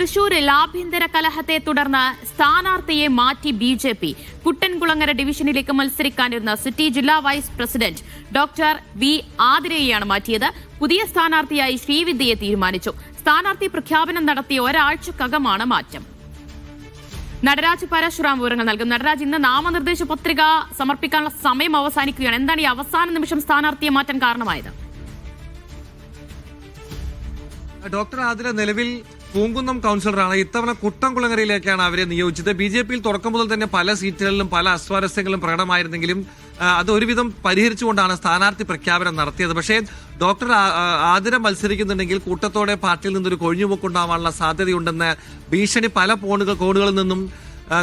തൃശൂരിൽ ആഭ്യന്തര കലഹത്തെ തുടർന്ന് സ്ഥാനാർത്ഥിയെ മാറ്റി ബി ജെ പി. കുട്ടൻകുളങ്ങര ഡിവിഷനിലേക്ക് മത്സരിക്കാനിരുന്ന സിറ്റി ജില്ലാ വൈസ് പ്രസിഡന്റ് ഡോക്ടർ വി ആതിരയെയാണ് മാറ്റിയത്. പുതിയ സ്ഥാനാർത്ഥിയായി ശ്രീവിദ്യയെ തീരുമാനിച്ചു. സ്ഥാനാർത്ഥി പ്രഖ്യാപനം നടത്തിയ ഒരാഴ്ചക്കകമാണ് മാറ്റം. നടരാജ് പരശുറാം വിവരങ്ങൾ നൽകും. നടരാജ് ഇന്ന് നാമനിർദ്ദേശ പത്രിക സമർപ്പിക്കാനുള്ള സമയം അവസാനിക്കുകയാണ്. എന്താണ് ഈ അവസാന നിമിഷം സ്ഥാനാർത്ഥിയെ മാറ്റാൻ കാരണമായത്? ഡോക്ടർ ആതിര നിലവിൽ പൂങ്കുന്നം കൌൺസിലറാണ് ഇത്തവണ കുട്ടംകുളങ്ങരയിലേക്കാണ് അവരെ നിയോഗിച്ചത്. ബി ജെ പിയിൽ തുടക്കം മുതൽ തന്നെ പല സീറ്റുകളിലും പല അസ്വാരസ്യങ്ങളും പ്രകടമായിരുന്നെങ്കിലും അത് ഒരുവിധം പരിഹരിച്ചുകൊണ്ടാണ് സ്ഥാനാർത്ഥി പ്രഖ്യാപനം നടത്തിയത്. പക്ഷേ ഡോക്ടർ ആതിര മത്സരിക്കുന്നുണ്ടെങ്കിൽ കൂട്ടത്തോടെ പാർട്ടിയിൽ നിന്നൊരു കൊഴിഞ്ഞുപോക്കുണ്ടാവാനുള്ള സാധ്യതയുണ്ടെന്ന് ഭീഷണി പല കോണുകൾ കോണുകളിൽ നിന്നും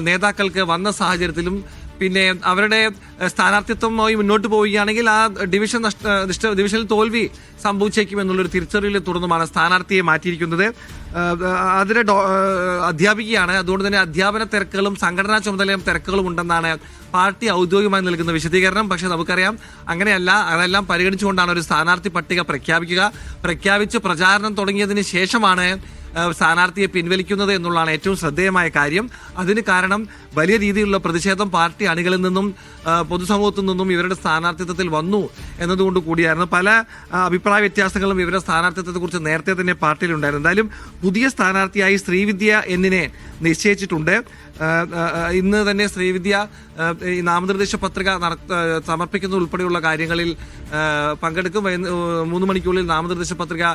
നേതാക്കൾക്ക് വന്ന സാഹചര്യത്തിലും പിന്നെ അവരുടെ സ്ഥാനാർത്ഥിത്വമായി മുന്നോട്ട് പോവുകയാണെങ്കിൽ ആ ഡിവിഷൻ നഷ്ട ഡിവിഷനിൽ തോൽവി സംഭവിച്ചേക്കും എന്നുള്ളൊരു തിരിച്ചറിവിലെ തുടർന്നുമാണ് സ്ഥാനാർത്ഥിയെ മാറ്റിയിരിക്കുന്നത്. അതിലെ അധ്യാപികയാണ്. അതുകൊണ്ട് തന്നെ അധ്യാപന തിരക്കുകളും സംഘടനാ ചുമതലയും തിരക്കുകളും ഉണ്ടെന്നാണ് പാർട്ടി ഔദ്യോഗികമായി നൽകുന്ന വിശദീകരണം. പക്ഷേ നമുക്കറിയാം അങ്ങനെയല്ല അതെല്ലാം പരിഗണിച്ചുകൊണ്ടാണ് ഒരു സ്ഥാനാർത്ഥി പട്ടിക പ്രഖ്യാപിക്കുക. പ്രഖ്യാപിച്ച് പ്രചാരണം തുടങ്ങിയതിന് ശേഷമാണ് സ്ഥാനാർത്ഥിയെ പിൻവലിക്കുന്നത് എന്നുള്ളതാണ് ഏറ്റവും ശ്രദ്ധേയമായ കാര്യം. അതിന് കാരണം വലിയ രീതിയിലുള്ള പ്രതിഷേധം പാർട്ടി അണികളിൽ നിന്നും പൊതുസമൂഹത്തിൽ നിന്നും ഇവരുടെ സ്ഥാനാർത്ഥിത്വത്തിൽ വന്നു. എന്നതുകൊണ്ട് കൂടിയായിരുന്നു. പല അഭിപ്രായ വ്യത്യാസങ്ങളും ഇവരുടെ സ്ഥാനാർത്ഥിത്വത്തെ കുറിച്ച് നേരത്തെ തന്നെ പാർട്ടിയിൽ ഉണ്ടായിരുന്നു എന്തായാലും പുതിയ സ്ഥാനാർത്ഥിയായി ശ്രീവിദ്യ എന്നിനെ നിശ്ചയിച്ചിട്ടുണ്ട്. ഇന്ന് തന്നെ ശ്രീവിദ്യ ഈ നാമനിർദ്ദേശ പത്രിക ഏഹ് ഉൾപ്പെടെയുള്ള കാര്യങ്ങളിൽ പങ്കെടുക്കും. മൂന്ന് മണിക്കുള്ളിൽ നാമനിർദ്ദേശ പത്രിക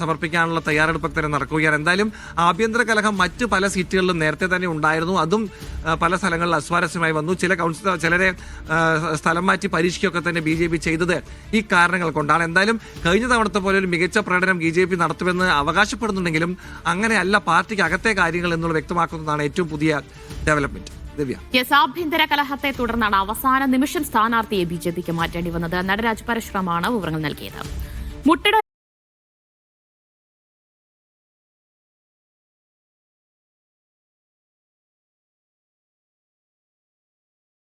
സമർപ്പിക്കാനുള്ള തയ്യാറെടുപ്പൊക്കെ തന്നെ നടക്കുകയാണ്. എന്തായാലും ആഭ്യന്തര കലഹം മറ്റ് പല സീറ്റുകളിലും നേരത്തെ തന്നെ ഉണ്ടായിരുന്നു. അതും പല സ്ഥലങ്ങളിൽ അസ്വാരസ്യമായി വന്നു. ചില കൗൺസിലർ ചിലരെ സ്ഥലം മാറ്റി പരീക്ഷയ്ക്കൊക്കെ തന്നെ ബി ജെ പി ചെയ്തത് ഈ കാരണങ്ങൾ കൊണ്ടാണ്. എന്തായാലും കഴിഞ്ഞ തവണത്തെ പോലെ ഒരു മികച്ച പ്രകടനം ബി ജെ പി നടത്തുമെന്ന് അവകാശപ്പെടുന്നുണ്ടെങ്കിലും അങ്ങനെയല്ല പാർട്ടിക്ക് അകത്തെ കാര്യങ്ങൾ എന്നുള്ളത് വ്യക്തമാക്കുന്നതാണ് ഏറ്റവും പുതിയ ഡെവലപ്മെന്റ്. യെസ് ആഭ്യന്തര കലഹത്തെ തുടർന്നാണ് അവസാന നിമിഷം സ്ഥാനാർത്ഥിയെ ബിജെപിക്ക് മാറ്റേണ്ടി വന്നത്. നടരാജ് പരശുറാമാണ് വിവരങ്ങൾ നൽകിയത്. മുട്ടട